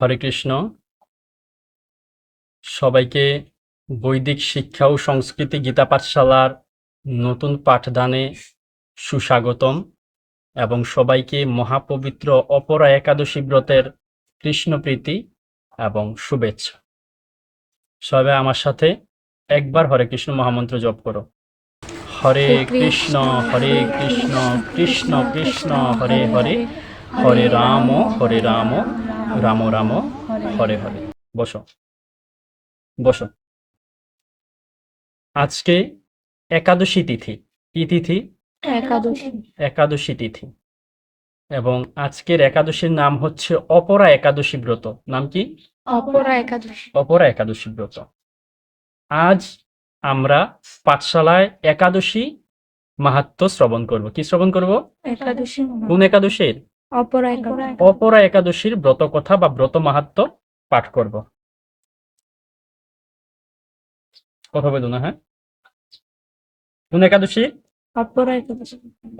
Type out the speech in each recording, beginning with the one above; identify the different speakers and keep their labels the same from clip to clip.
Speaker 1: হরে কৃষ্ণ সবাইকে বৈদিক শিক্ষা ও সংস্কৃতি গীতা পাঠশালার নতুন পাঠদানে সুস্বাগতম এবং সবাইকে মহাপবিত্র অপরা একাদশী ব্রতের কৃষ্ণপ্রীতি এবং শুভেচ্ছা সবাই আমার সাথে একবার হরে কৃষ্ণ মহামন্ত্র জপ করো হরে কৃষ্ণ হরে কৃষ্ণ কৃষ্ণ কৃষ্ণ হরে হরে হরে রাম হরে রাম রাম রাম হরে হরে বসো বসো আজকে একাদশী তিথি কি তিথি একাদশী একাদশী তিথি এবং আজকের একাদশীর নাম হচ্ছে অপরা একাদশী ব্রত নাম কি
Speaker 2: অপরা একাদশী
Speaker 1: অপরা একাদশী ব্রত আজ আমরা পাঠশালায় একাদশী মাহাত্ম শ্রবণ করব কি শ্রবণ করব একাদশী কোন একাদশীর অপরা একাদশীর ব্রত কথা বা ব্রত মাহাত্ম পাঠ করব কথা বলুন হ্যাঁ কোন একাদশী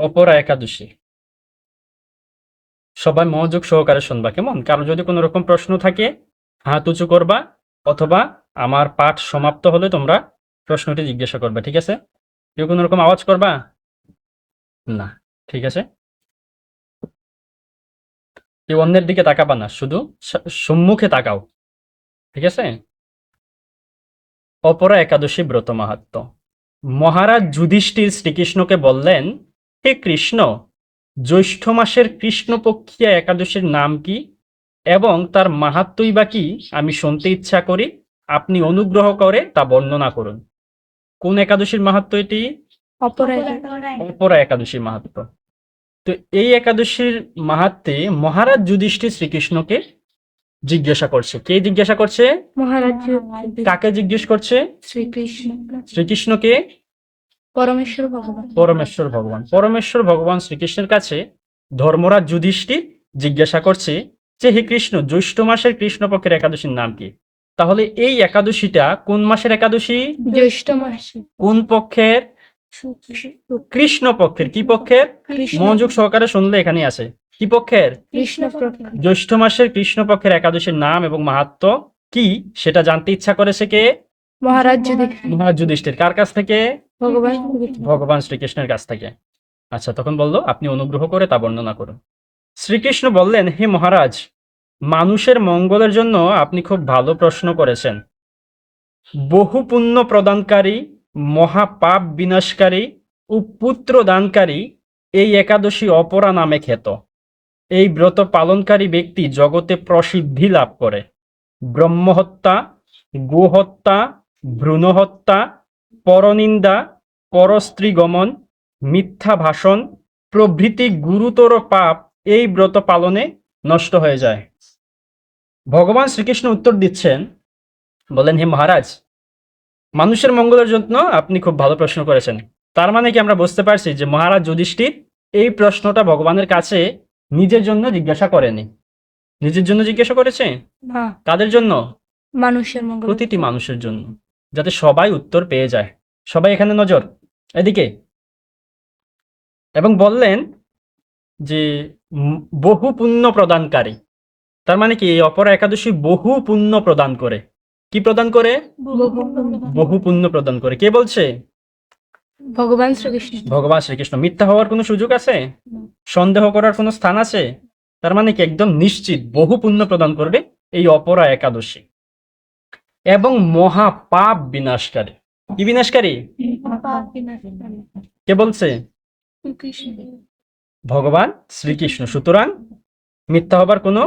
Speaker 1: অপরা একাদশী সবাই মনোযোগ সহকারে শুনবা কেমন কারণ যদি কোনো রকম প্রশ্ন থাকে হাত উঁচু করবা অথবা আমার পাঠ সমাপ্ত হলে তোমরা প্রশ্নটি জিজ্ঞাসা করবে ঠিক আছে কেউ কোনো রকম আওয়াজ করবা না ঠিক আছে কেউ অন্যের দিকে তাকাবা না শুধু সম্মুখে তাকাও ঠিক আছে অপরা একাদশী ব্রত মাহাত্ম মহারাজ যুধিষ্ঠির শ্রীকৃষ্ণকে বললেন হে কৃষ্ণ জ্যৈষ্ঠ মাসের কৃষ্ণপক্ষিয়া একাদশীর নাম কি এবং তার মাহাত্মই বা কি আমি শুনতে ইচ্ছা করি আপনি অনুগ্রহ করে তা বর্ণনা করুন কোন একাদশীর মাহাত্ম এটি অপরা একাদশীর মাহাত্ম তো এই একাদশীর মাহাত্মে মহারাজ যুধিষ্ঠির শ্রীকৃষ্ণকে জিজ্ঞাসা করছে কে জিজ্ঞাসা করছে মহারাজ কাকে জিজ্ঞেস করছে শ্রীকৃষ্ণ শ্রীকৃষ্ণকে
Speaker 2: পরমেশ্বর ভগবান
Speaker 1: পরমেশ্বর ভগবান পরমেশ্বর ভগবান শ্রীকৃষ্ণের কাছে ধর্মরাজ যুধিষ্ঠির জিজ্ঞাসা করছে যে হে কৃষ্ণ জ্যৈষ্ঠ মাসের কৃষ্ণপক্ষের একাদশীর নাম কি তাহলে এই একাদশীটা কোন মাসের একাদশী
Speaker 2: জ্যৈষ্ঠ মাসে
Speaker 1: কোন পক্ষের কৃষ্ণ পক্ষের কি পক্ষের মনোযোগ সহকারে শুনলে এখানে আছে কি পক্ষের জ্যৈষ্ঠ মাসের কৃষ্ণ পক্ষের একাদশীর নাম এবং মাহাত্ম কি সেটা জানতে ইচ্ছা করেছে কে মহারাজ যুধিষ্ঠির কার কাছ থেকে
Speaker 2: ভগবান শ্রীকৃষ্ণের কাছ থেকে
Speaker 1: আচ্ছা তখন বললো আপনি অনুগ্রহ করে তা বর্ণনা করুন শ্রীকৃষ্ণ বললেন হে মহারাজ মানুষের মঙ্গলের জন্য আপনি খুব ভালো প্রশ্ন করেছেন বহু পুণ্য প্রদানকারী মহাপাপ বিনাশকারী ও পুত্র দানকারী এই একাদশী অপরা নামে খ্যাত এই ব্রত পালনকারী ব্যক্তি জগতে প্রসিদ্ধি লাভ করে ব্রহ্মহত্যা গোহত্যা ভ্রূণহত্যা পরনিন্দা পরস্ত্রীগমন মিথ্যা ভাষণ প্রভৃতি গুরুতর পাপ এই ব্রত পালনে নষ্ট হয়ে যায় ভগবান শ্রীকৃষ্ণ উত্তর দিচ্ছেন বলেন হে মহারাজ মানুষের মঙ্গলের জন্য আপনি খুব ভালো প্রশ্ন করেছেন তার মানে কি আমরা বুঝতে পারছি যে মহারাজ যুধিষ্ঠির এই প্রশ্নটা ভগবানের কাছে নিজের জন্য জিজ্ঞাসা করেনি নিজের জন্য জিজ্ঞাসা করেছে কাদের জন্য
Speaker 2: মানুষের মঙ্গল
Speaker 1: প্রতিটি মানুষের জন্য যাতে সবাই উত্তর পেয়ে যায় সবাই এখানে নজর এদিকে এবং বললেন যে বহু পুণ্য প্রদানকারী তার মানে কি এই অপরা একাদশী বহু পুণ্য প্রদান করে কি প্রদান করে বহু পুণ্য প্রদান করে কে বলছে
Speaker 2: ভগবান শ্রীকৃষ্ণ
Speaker 1: ভগবান শ্রীকৃষ্ণ মিথ্যা হওয়ার কোনো সুযোগ আছে সন্দেহ করার কোনো স্থান আছে তার মানে কি একদম নিশ্চিত বহু পুণ্য প্রদান করবে এই অপরা একাদশী এবং মহা পাপ বিনাশকারী কি বিনাশকারী কে বলছে ভগবান শ্রীকৃষ্ণ সুতরাং মিথ্যা হবার কোনো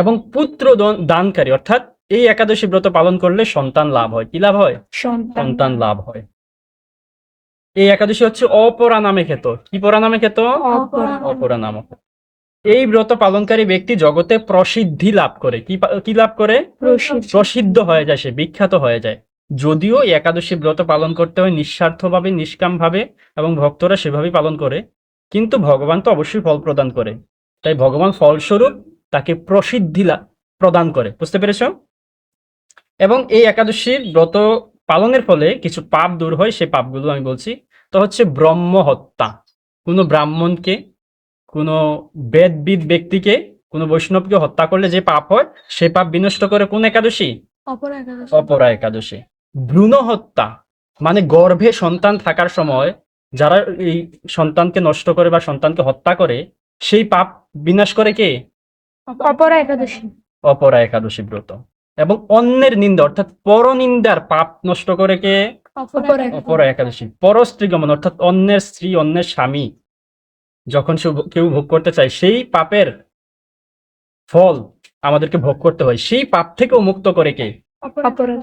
Speaker 1: এবং পুত্র দানকারী অর্থাৎ এই একাদশী ব্রত পালন করলে সন্তান লাভ হয় কি লাভ হয়
Speaker 2: সন্তান
Speaker 1: লাভ হয় এই একাদশী হচ্ছে অপরা নামে খেত কি পরা নামে খেত অপরা নামক এই ব্রত পালনকারী ব্যক্তি জগতে প্রসিদ্ধি লাভ করে কি লাভ করে প্রসিদ্ধ হয়ে যায় সে বিখ্যাত হয়ে যায় যদিও একাদশী ব্রত পালন করতে হয় নিঃস্বার্থভাবে নিষ্কামভাবে এবং ভক্তরা সেভাবেই পালন করে কিন্তু ভগবান তো অবশ্যই ফল প্রদান করে তাই ভগবান ফলস্বরূপ তাকে প্রসিদ্ধি প্রদান করে বুঝতে পেরেছ এবং এই একাদশীর ব্রত পালনের ফলে কিছু পাপ দূর হয় সেই পাপগুলো আমি বলছি তো হচ্ছে ব্রহ্ম হত্যা কোনো ব্রাহ্মণকে কোনো বেদবিদ ব্যক্তিকে কোনো বৈষ্ণবকে হত্যা করলে যে পাপ হয় সে পাপ বিনষ্ট করে কোন একাদশী অপরা একাদশী ভ্রূণ হত্যা মানে গর্ভে সন্তান থাকার সময় যারা এই সন্তানকে নষ্ট করে বা সন্তানকে হত্যা করে সেই পাপ বিনাশ করে কে
Speaker 2: অপরা একাদশী
Speaker 1: অপরা একাদশী ব্রত এবং অন্যের নিন্দা অর্থাৎ পরনিন্দার পাপ নষ্ট করে কে অপর একাদশী পরস্ত্রীগমন অর্থাৎ অন্যের স্ত্রী অন্যের স্বামী যখন কেউ ভোগ করতে চায় সেই পাপের ফল আমাদেরকে ভোগ করতে হয় সেই পাপ থেকেও মুক্ত করে কে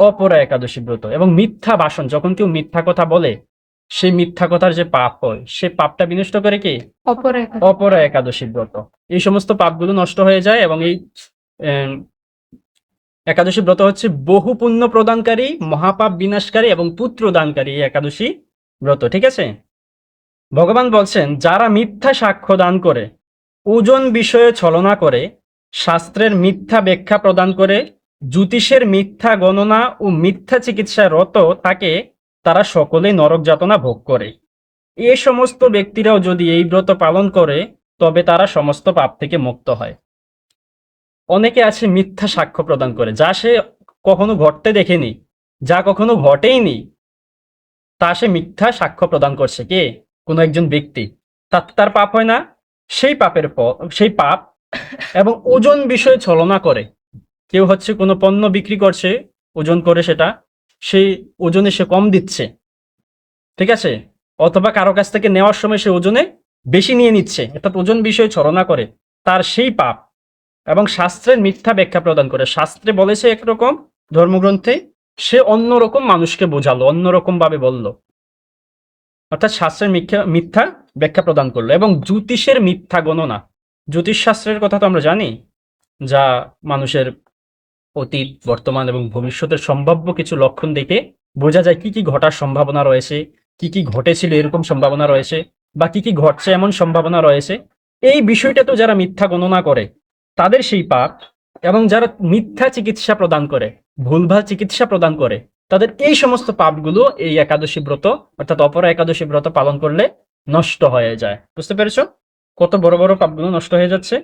Speaker 1: অপরা একাদশী ব্রত এবং মিথ্যা ভাষণ যখন কেউ মিথ্যা কথা বলে সেই মিথ্যা কথার যে পাপ হয় সে পাপটা বিনষ্ট করে কে অপরা একাদশী ব্রত এই সমস্ত পাপগুলো নষ্ট হয়ে যায় এবং এই একাদশী ব্রত হচ্ছে বহু পুণ্য প্রদানকারী মহাপাপ বিনাশকারী এবং পুত্র দানকারী এই একাদশী ব্রত ঠিক আছে ভগবান বলছেন যারা মিথ্যা সাক্ষ্য দান করে ওজন বিষয়ে ছলনা করে শাস্ত্রের মিথ্যা ব্যাখ্যা প্রদান করে জ্যোতিষের মিথ্যা গণনা ও মিথ্যা চিকিৎসা রত থাকে তারা সকলে নরক যাতনা ভোগ করে এ সমস্ত ব্যক্তিরাও যদি এই ব্রত পালন করে তবে তারা সমস্ত পাপ থেকে মুক্ত হয় অনেকে আছে মিথ্যা সাক্ষ্য প্রদান করে যা সে কখনো ঘটতে দেখেনি যা কখনো ঘটেইনি তা সে মিথ্যা সাক্ষ্য প্রদান করছে কে কোনো একজন ব্যক্তি তাতে তার পাপ হয় না সেই পাপের সেই পাপ এবং ওজন বিষয়ে ছলনা করে কেউ হচ্ছে কোনো পণ্য বিক্রি করছে ওজন করে সেটা সেই ওজনে সে কম দিচ্ছে ঠিক আছে অথবা কারো কাছ থেকে নেওয়ার সময় সে ওজনে বেশি নিয়ে নিচ্ছে অর্থাৎ ওজন বিষয়ে ছলনা করে তার সেই পাপ এবং শাস্ত্রের মিথ্যা ব্যাখ্যা প্রদান করে শাস্ত্রে বলেছে একরকম ধর্মগ্রন্থে সে অন্যরকম মানুষকে বোঝালো অন্যরকম ভাবে বলল অর্থাৎ শাস্ত্রের মিথ্যা মিথ্যা ব্যাখ্যা প্রদান করলো এবং জ্যোতিষের মিথ্যা গণনা জ্যোতিষ শাস্ত্রের কথা তো আমরা জানি যা মানুষের অতীত বর্তমান এবং ভবিষ্যতের সম্ভাব্য কিছু লক্ষণ দেখে বোঝা যায় কি কি ঘটার সম্ভাবনা রয়েছে কি কি ঘটেছিল এরকম সম্ভাবনা রয়েছে বা কি কি ঘটছে এমন সম্ভাবনা রয়েছে এই বিষয়টা তো যারা মিথ্যা গণনা করে তাদের সেই পাপ এবং যারা মিথ্যা চিকিৎসা প্রদান করে ভুলভাল চিকিৎসা প্রদান করে তাদের এই সমস্ত পাপগুলো এই একাদশী ব্রত অর্থাৎ অপরা একাদশী ব্রত পালন করলে নষ্ট হয়ে যায় বুঝতে পেরেছ কত বড় বড় পাপগুলো নষ্ট হয়ে যাচ্ছে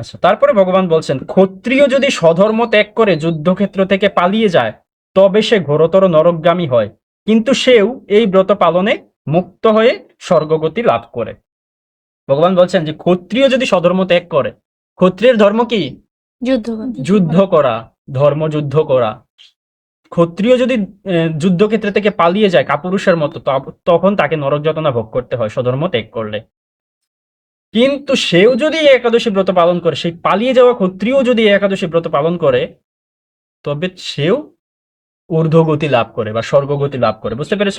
Speaker 1: আচ্ছা তারপরে ভগবান বলছেন ক্ষত্রিয় যদি সধর্ম ত্যাগ করে যুদ্ধক্ষেত্র থেকে পালিয়ে যায় তবে সে ঘোরতর নরকগামী হয় কিন্তু সেও এই ব্রত পালনে মুক্ত হয়ে স্বর্গগতি লাভ করে ভগবান বলছেন যে ক্ষত্রিয় যদি স্বধর্ম ত্যাগ করে ক্ষত্রিয়ের ধর্ম কি যুদ্ধ যুদ্ধ করা ধর্ম যুদ্ধ করা ক্ষত্রিয় যদি যুদ্ধক্ষেত্র থেকে পালিয়ে যায় কাপুরুষের মতো তখন তাকে নরক যতনা ভোগ করতে হয় স্বধর্ম ত্যাগ করলে কিন্তু সেও যদি একাদশী ব্রত পালন করে সেই পালিয়ে যাওয়া ক্ষত্রিয় যদি একাদশী ব্রত পালন করে তবে সেও ঊর্ধ্বগতি লাভ করে বা স্বর্গগতি লাভ করে বুঝতে পেরেছ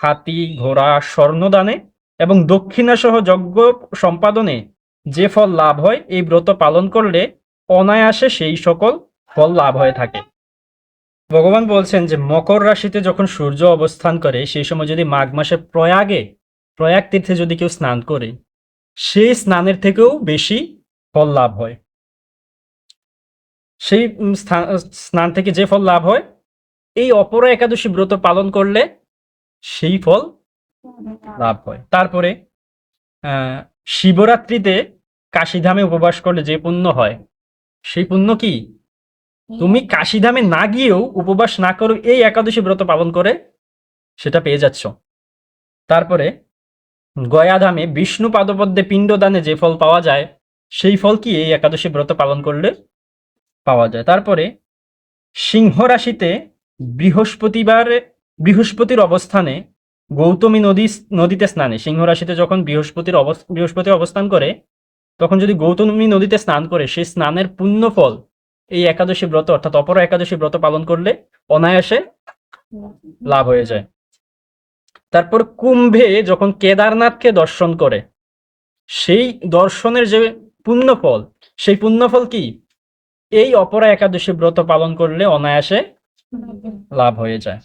Speaker 1: হাতি ঘোড়া স্বর্ণদানে এবং দক্ষিণাসহ যজ্ঞ সম্পাদনে যে ফল লাভ হয় এই ব্রত পালন করলে অনায়াসে সেই সকল ফল লাভ হয়ে থাকে ভগবান বলছেন যে মকর রাশিতে যখন সূর্য অবস্থান করে সেই সময় যদি মাঘ মাসে প্রয়াগে প্রয়াগ তীর্থে যদি কেউ স্নান করে সেই স্নানের থেকেও বেশি ফল লাভ হয় সেই স্থান স্নান থেকে যে ফল লাভ হয় এই অপরা একাদশী ব্রত পালন করলে সেই ফল লাভ হয় তারপরে শিবরাত্রিতে কাশিধামে উপবাস করলে যে পুণ্য হয় সেই পুণ্য কি তুমি কাশিধামে না গিয়েও উপবাস না করো এই একাদশী ব্রত পালন করে সেটা পেয়ে যাচ্ছ তারপরে গয়াধামে বিষ্ণু পাদপদ্মে পিণ্ডদানে যে ফল পাওয়া যায় সেই ফল কি এই একাদশী ব্রত পালন করলে পাওয়া যায় তারপরে সিংহ রাশিতে বৃহস্পতিবার বৃহস্পতির অবস্থানে গৌতমী নদী নদীতে স্নানে সিংহ রাশিতে যখন বৃহস্পতির বৃহস্পতি অবস্থান করে তখন যদি গৌতমী নদীতে স্নান করে সেই স্নানের পুণ্য ফল এই একাদশী ব্রত অর্থাৎ অপরা একাদশী ব্রত পালন করলে অনায়াসে লাভ হয়ে যায় তারপর কুম্ভে যখন কেদারনাথকে দর্শন করে সেই দর্শনের যে পুণ্যফল সেই পুণ্যফল কি এই অপরা একাদশী ব্রত পালন করলে অনায়াসে লাভ হয়ে যায়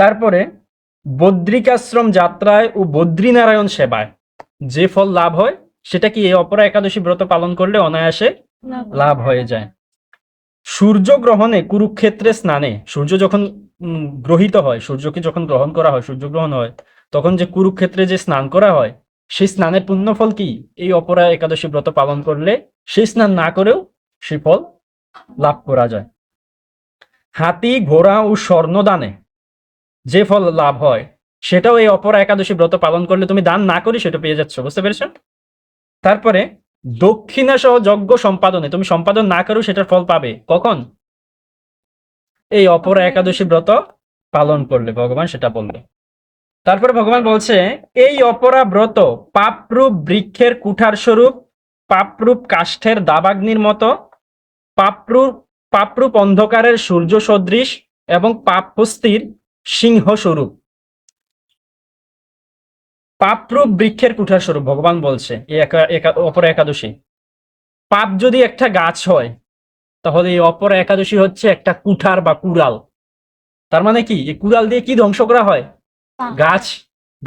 Speaker 1: তারপরে বদ্রিকাশ্রম যাত্রায় ও বদ্রীনারায়ণ সেবায় যে ফল লাভ হয় সেটা কি এই অপরা একাদশী ব্রত পালন করলে অনায়াসে লাভ হয়ে যায় সূর্য গ্রহণে কুরুক্ষেত্রে স্নানে সূর্য যখন গ্রহিত হয় সূর্যকে যখন গ্রহণ করা হয় সূর্যগ্রহণ হয় তখন যে কুরুক্ষেত্রে যে স্নান করা হয় সেই স্নানের পুণ্যফল কি এই অপরা একাদশী ব্রত পালন করলে সেই স্নান না করেও সে ফল লাভ করা যায় হাতি ঘোড়া ও স্বর্ণদানে যে ফল লাভ হয় সেটাও এই অপরা একাদশী ব্রত পালন করলে তুমি দান না করি সেটা পেয়ে যাচ্ছ বুঝতে পেরেছ তারপরে দক্ষিণা সহ যজ্ঞ সম্পাদনে তুমি সম্পাদন না করো সেটার ফল পাবে কখন এই অপরা একাদশী ব্রত পালন করলে ভগবান সেটা বলল তারপরে ভগবান বলছে এই অপরা ব্রত পাপরূপ বৃক্ষের কুঠার স্বরূপ পাপরূপ কাষ্ঠের দাবাগ্নির মতো পাপরূপ পাপরূপ অন্ধকারের সূর্য সদৃশ এবং পাপ হস্তির সিংহস্বরূপ পাপরূপ বৃক্ষের কুঠার স্বরূপ ভগবান বলছে অপর একাদশী পাপ যদি একটা গাছ হয় তাহলে এই অপর একাদশী হচ্ছে একটা কুঠার বা কুড়াল তার মানে কি এই কুড়াল দিয়ে কি ধ্বংস করা হয় গাছ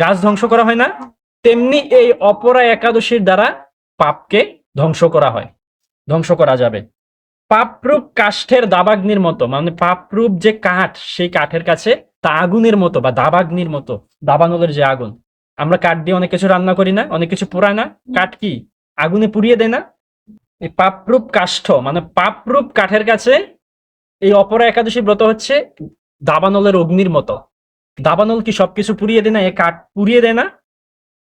Speaker 1: গাছ ধ্বংস করা হয় না তেমনি এই অপরা একাদশীর দ্বারা পাপকে ধ্বংস করা হয় ধ্বংস করা যাবে পাপরূপ কাষ্ঠের দাবাগ্নির মতো মানে পাপরূপ যে কাঠ সেই কাঠের কাছে তা আগুনের মতো বা দাবাগ্নির মতো দাবানলের যে আগুন আমরা কাঠ দিয়ে অনেক কিছু রান্না করি না অনেক কিছু পোড়ায় না কাঠ কি আগুনে পুড়িয়ে দেয় না এই পাপরূপ কাষ্ঠ মানে পাপরূপ কাঠের কাছে এই অপরা একাদশী ব্রত হচ্ছে দাবানলের অগ্নির মতো দাবানল কি সবকিছু পুড়িয়ে দেয় না এ কাঠ পুড়িয়ে দেয় না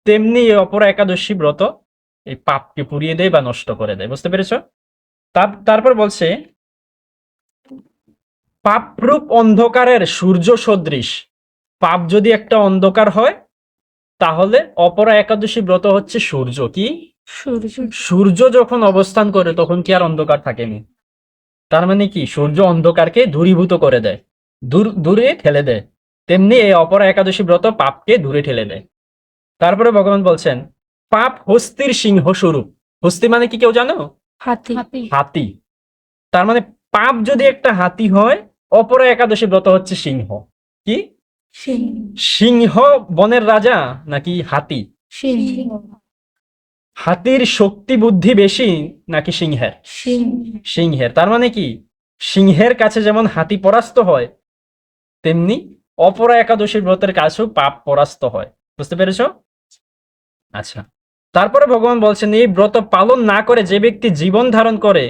Speaker 1: তেমনি এই অপরা একাদশী ব্রত এই পাপকে পুড়িয়ে দেয় বা নষ্ট করে দেয় বুঝতে পেরেছ তারপর বলছে পাপরূপ অন্ধকারের সূর্য সদৃশ পাপ যদি একটা অন্ধকার হয় তাহলে অপরা একাদশী ব্রত হচ্ছে সূর্য কি সূর্য যখন অবস্থান করে তখন কি আর অন্ধকার থাকেনি তার মানে কি সূর্য অন্ধকারকে দূরীভূত করে দেয় দূর দূরে ঠেলে দেয় তেমনি এই অপরা একাদশী ব্রত পাপকে দূরে ঠেলে দেয় তারপরে ভগবান বলছেন পাপ হস্তির সিংহ স্বরূপ হস্তি মানে কি কেউ জানো হাতি হাতি তার মানে পাপ যদি একটা হাতি হয় অপরা একাদশী ব্রত হচ্ছে সিংহ কি সিংহ বনের রাজা নাকি হাতি হাতির শক্তি বুদ্ধি বেশি নাকি সিংহের সিংহের তার মানে কি সিংহের কাছে যেমন হাতি পরাস্ত হয় তেমনি অপরা একাদশী ব্রতের কাছেও পাপ পরাস্ত হয় বুঝতে পেরেছ আচ্ছা তারপরে ভগবান বলছেন এই ব্রত পালন না করে যে ব্যক্তি জীবন ধারণ করে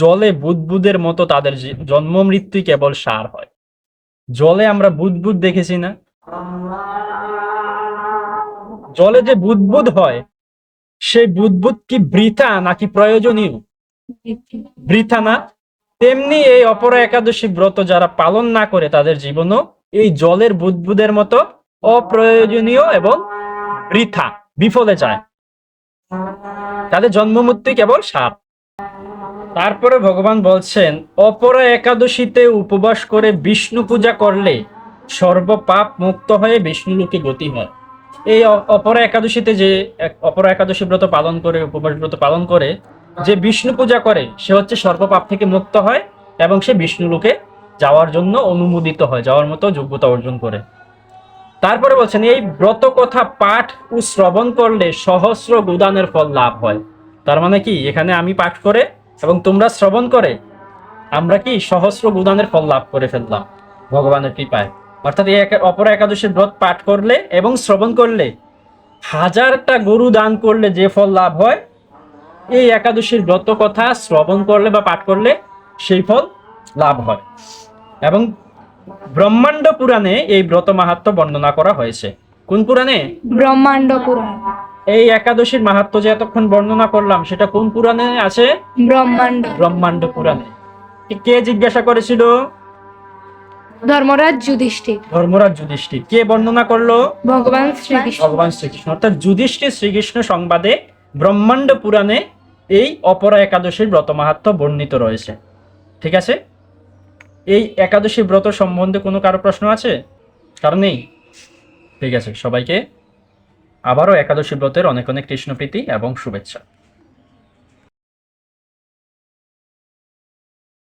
Speaker 1: জলে বুদ্বুদের মতো তাদের জন্ম মৃত্যু কেবল সার হয় জলে আমরা বুদবুদ দেখেছি না জলে যে বুদ্বুদ হয় সেই বুদ্বুদ কি বৃথা নাকি প্রয়োজনীয় বৃথা না তেমনি এই অপরা একাদশী ব্রত যারা পালন না করে তাদের জীবনও এই জলের বুদ্বুদের মতো অপ্রয়োজনীয় এবং বৃথা বিফলে যায় তাদের জন্মমূর্তি কেবল সার তারপরে ভগবান বলছেন অপরা একাদশীতে উপবাস করে বিষ্ণু পূজা করলে সর্বপাপ মুক্ত হয়ে বিষ্ণুলোকে গতি হয় এই অপরা একাদশীতে যে অপরা একাদশী ব্রত পালন করে উপবাস ব্রত পালন করে যে বিষ্ণু পূজা করে সে হচ্ছে সর্বপাপ থেকে মুক্ত হয় এবং সে বিষ্ণুলোকে যাওয়ার জন্য অনুমোদিত হয় যাওয়ার মতো যোগ্যতা অর্জন করে তারপরে বলছেন এই ব্রত কথা পাঠ ও শ্রবণ করলে সহস্র গুদানের ফল লাভ হয় তার মানে কি এখানে আমি পাঠ করে এবং তোমরা শ্রবণ করে আমরা কি সহস্র গুদানের ফল লাভ করে ফেললাম ভগবানের কৃপায় অর্থাৎ এই অপর একাদশীর ব্রত পাঠ করলে এবং শ্রবণ করলে হাজারটা গরু দান করলে যে ফল লাভ হয় এই একাদশীর ব্রত কথা শ্রবণ করলে বা পাঠ করলে সেই ফল লাভ হয় এবং ব্রহ্মাণ্ড পুরাণে এই ব্রত মাহাত্ম বর্ণনা করা হয়েছে কোন পুরাণে
Speaker 2: ব্রহ্মাণ্ড পুরাণ
Speaker 1: এই একাদশীর মাহাত্ম যে এতক্ষণ বর্ণনা করলাম সেটা কোন পুরাণে আছে ব্রহ্মাণ্ড ব্রহ্মাণ্ড পুরাণে কে জিজ্ঞাসা করেছিল
Speaker 2: ধর্মরাজ যুধিষ্ঠির
Speaker 1: ধর্মরাজ যুধিষ্ঠির কে বর্ণনা করলো
Speaker 2: ভগবান শ্রীকৃষ্ণ
Speaker 1: ভগবান শ্রীকৃষ্ণ অর্থাৎ যুধিষ্ঠির শ্রীকৃষ্ণ সংবাদে ব্রহ্মাণ্ড পুরাণে এই অপরা একাদশীর ব্রত মাহাত্ম বর্ণিত রয়েছে ঠিক আছে এই একাদশী ব্রত সম্বন্ধে কোনো কারো প্রশ্ন আছে কারণ নেই ঠিক আছে সবাইকে আবারও একাদশী ব্রতের অনেক অনেক কৃষ্ণপ্রীতি এবং শুভেচ্ছা